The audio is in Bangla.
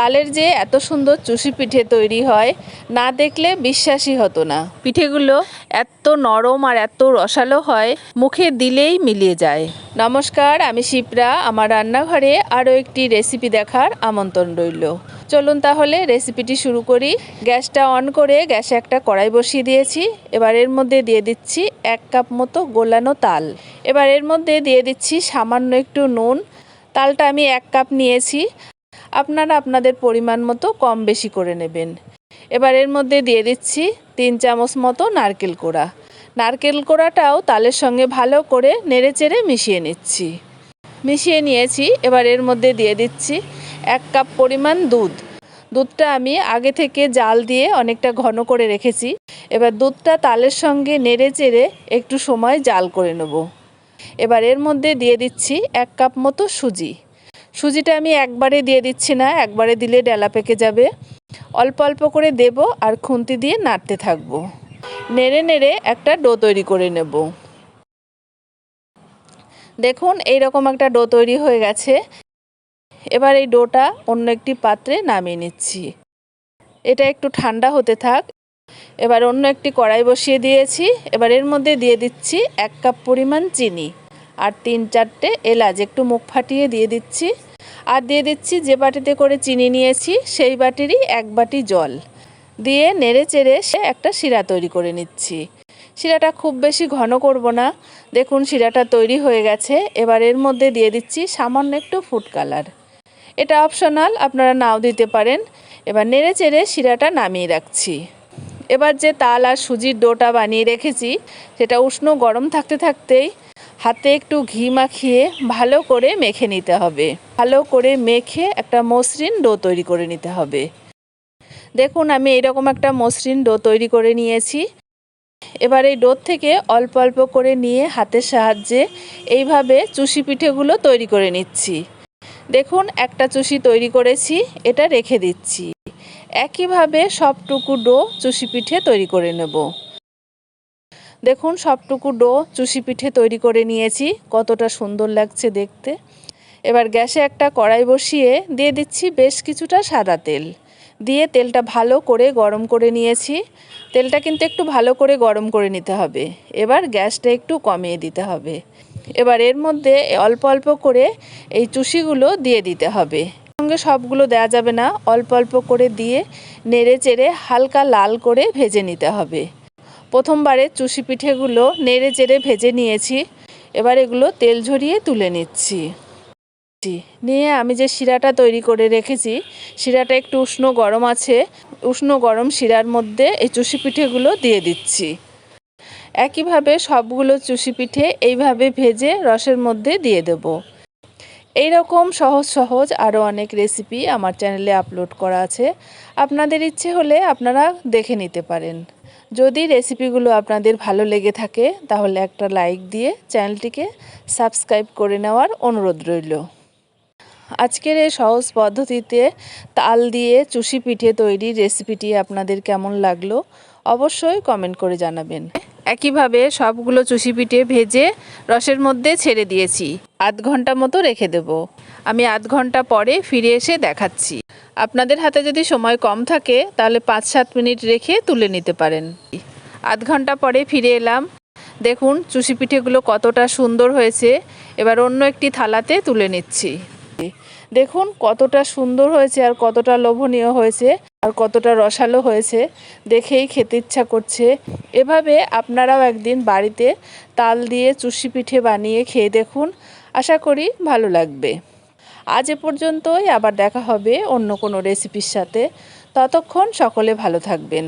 তালের যে এত সুন্দর চুষি পিঠে তৈরি হয় না দেখলে বিশ্বাসই হতো না। পিঠেগুলো এত নরম আর এত রসালো হয় মুখে দিলেই মিলিয়ে যায়। নমস্কার আমি শিপ্রা। আমার রান্নাঘরে আরও একটি রেসিপি দেখার আমন্ত্রণ রইল। চলুন তাহলে রেসিপিটি শুরু করি। গ্যাসটা অন করে গ্যাসে একটা কড়াই বসিয়ে দিয়েছি। এবার এর মধ্যে দিয়ে দিচ্ছি এক কাপ মতো গোলানো তাল। এবার এর মধ্যে দিয়ে দিচ্ছি সামান্য একটু নুন। তালটা আমি এক কাপ নিয়েছি। আপনারা আপনাদের পরিমাণ মতো কম বেশি করে নেবেন। এবার এর মধ্যে দিয়ে দিচ্ছি তিন চামচ মতো নারকেল কোড়া। নারকেল কোড়াটাও তালের সঙ্গে ভালো করে নেড়েচেড়ে মিশিয়ে নিচ্ছি। মিশিয়ে নিয়েছি, এবার এর মধ্যে দিয়ে দিচ্ছি এক কাপ পরিমাণ দুধ। দুধটা আমি আগে থেকে জাল দিয়ে অনেকটা ঘন করে রেখেছি। এবার দুধটা তালের সঙ্গে নেড়ে চেড়ে একটু সময় জাল করে নেব। এবার এর মধ্যে দিয়ে দিচ্ছি এক কাপ মতো সুজি। সুজিটা আমি একবারে দিয়ে দিচ্ছি না, একবারে দিলে ডেলা পেকে যাবে। অল্প অল্প করে দেব আর খুন্তি দিয়ে নাড়তে থাকব। নেড়ে নেড়ে একটা ডো তৈরি করে নেব। দেখুন এই রকম একটা ডো তৈরি হয়ে গেছে। এবার এই ডোটা অন্য একটি পাত্রে নামিয়ে নিচ্ছি। এটা একটু ঠান্ডা হতে থাক। এবার অন্য একটি কড়াই বসিয়ে দিয়েছি। এবার এর মধ্যে দিয়ে দিচ্ছি এক কাপ পরিমাণ চিনি। আর তিন চারটে এলাচ, একটু মুখ ফাটিয়ে দিয়ে দিচ্ছি। আর দিয়ে দিচ্ছি যে বাটিতে করে চিনি নিয়েছি, সেই বাটিরই এক বাটি জল। দিয়ে নেড়ে চেড়ে সে একটা শিরা তৈরি করে নিচ্ছি। শিরাটা খুব বেশি ঘন করব না। দেখুন, শিরাটা তৈরি হয়ে গেছে। এবার এর মধ্যে দিয়ে দিচ্ছি সামান্য একটু ফুড কালার। এটা অপশনাল, আপনারা নাও দিতে পারেন। এবার নেড়ে চেড়ে শিরাটা নামিয়ে রাখছি। এবার যে তাল আর সুজির ডোটা বানিয়ে রেখেছি, সেটা উষ্ণ গরম থাকতে থাকতেই হাতে একটু ঘি মাখিয়ে ভালো করে মেখে নিতে হবে। ভালো করে মেখে একটা মসৃণ ডো তৈরি করে নিতে হবে। দেখুন, আমি এরকম একটা মসৃণ ডো তৈরি করে নিয়েছি। এবার এই ডোর থেকে অল্প অল্প করে নিয়ে হাতের সাহায্যে এইভাবে চুষি পিঠেগুলো তৈরি করে নিচ্ছি। দেখুন, একটা চুষি তৈরি করেছি, এটা রেখে দিচ্ছি। একইভাবে সবটুকু ডো চুষি পিঠে তৈরি করে নেব। দেখুন, সবটুকু ডো চুষি পিঠে তৈরি করে নিয়েছি। কতটা সুন্দর লাগছে দেখতে। এবার গ্যাসে একটা কড়াই বসিয়ে দিয়ে দিচ্ছি বেশ কিছুটা সাদা তেল। দিয়ে তেলটা ভালো করে গরম করে নিয়েছি। তেলটা কিন্তু একটু ভালো করে গরম করে নিতে হবে। এবার গ্যাসটা একটু কমিয়ে দিতে হবে। এবার এর মধ্যে অল্প অল্প করে এই চুষিগুলো দিয়ে দিতে হবে। সঙ্গে সবগুলো দেওয়া যাবে না। অল্প অল্প করে দিয়ে নেড়ে চেড়ে হালকা লাল করে ভেজে নিতে হবে। প্রথমবারে চুষি পিঠেগুলো নেড়ে চেড়ে ভেজে নিয়েছি। এবার এগুলো তেল ঝরিয়ে তুলে নিচ্ছি। নিয়ে আমি যে শিরাটা তৈরি করে রেখেছি, শিরাটা একটু উষ্ণ গরম আছে। উষ্ণ গরম শিরার মধ্যে এই চুষি পিঠেগুলো দিয়ে দিচ্ছি। একইভাবে সবগুলো চুষি পিঠে এইভাবে ভেজে রসের মধ্যে দিয়ে দেব। এই রকম সহজ সহজ আরও অনেক রেসিপি আমার চ্যানেলে আপলোড করা আছে। আপনাদের ইচ্ছে হলে আপনারা দেখে নিতে পারেন। যদি রেসিপিগুলো আপনাদের ভালো লেগে থাকে, তাহলে একটা লাইক দিয়ে চ্যানেলটিকে সাবস্ক্রাইব করে নেওয়ার অনুরোধ রইল। আজকের এই সহজ পদ্ধতিতে তাল দিয়ে চুষি পিঠে তৈরি রেসিপিটি আপনাদের কেমন লাগল? অবশ্যই কমেন্ট করে জানাবেন। একইভাবে সবগুলো চুষি পিঠে ভেজে রসের মধ্যে ছেড়ে দিয়েছি। আধ ঘণ্টা মতো রেখে দেব। আমি আধ ঘণ্টা পরে ফিরে এসে দেখাচ্ছি। আপনাদের হাতে যদি সময় কম থাকে, তাহলে পাঁচ সাত মিনিট রেখে তুলে নিতে পারেন। আধ ঘণ্টা পরে ফিরে এলাম। দেখুন, চুষি পিঠেগুলো কতটা সুন্দর হয়েছে। এবার অন্য একটি থালাতে তুলে নিচ্ছি। দেখুন কতটা সুন্দর হয়েছে আর কতটা লোভনীয় হয়েছে আর কতটা রসালো হয়েছে। দেখেই খেতে ইচ্ছা করছে। এভাবে আপনারাও একদিন বাড়িতে তাল দিয়ে চুষি পিঠে বানিয়ে খেয়ে দেখুন। আশা করি ভালো লাগবে। আজ এ পর্যন্তই। আবার দেখা হবে অন্য কোনো রেসিপির সাথে। ততক্ষণ সকলে ভালো থাকবেন।